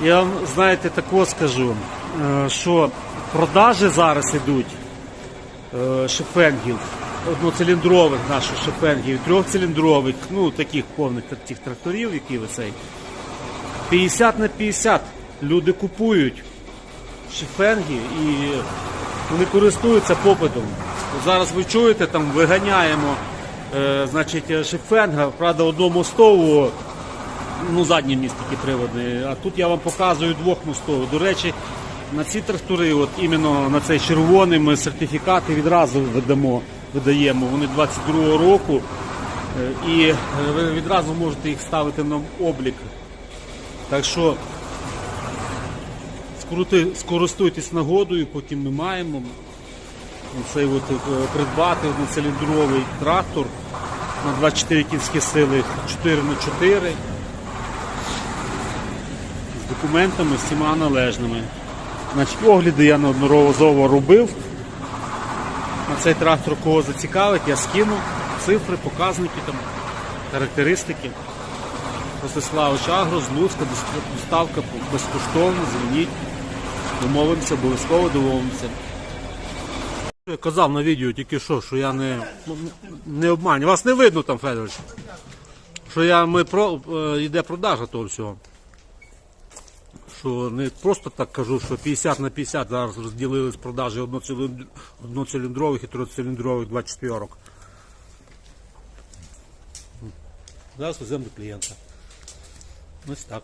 Я вам, знаєте, тако скажу, е, що продажі зараз йдуть е, шифенгів, одноциліндрових наших шифенгів, трьохциліндрових, ну таких повних тих тракторів, які ви 50 на 50 люди купують шифенги і вони користуються попитом. Зараз ви чуєте, там виганяємо е, значить, шифенга, правда, одномостового, ну, задній міст тільки приводний, а тут я вам показую двохмостовий. До речі, на ці трактори, от іменно на цей червоний, ми сертифікати відразу видамо, видаємо. Вони 22-го року. е, І е, ви відразу можете їх ставити на облік. Так що скористуйтесь нагодою, поки ми маємо цей от, е, придбати одноциліндровий трактор на 24 кінські сили 4 на 4 документами всіма належними. Значить, огляди я неодноразово робив. На цей трактор кого зацікавить, я скину цифри, показники, там, характеристики. Ростиславич Агро з доставка безкоштовна, дзвоніть. Домовимося, обов'язково домовимося. Я казав на відео тільки що, що я не, ну, не обманю. Вас не видно там, Федорович. Що я, ми про, е, йде продажа того всього. Що не просто так кажу, що 50 на 50 зараз розділили з продажі одноциліндрових і трьохциліндрових 24. Зараз веземо до клієнта. Ось так.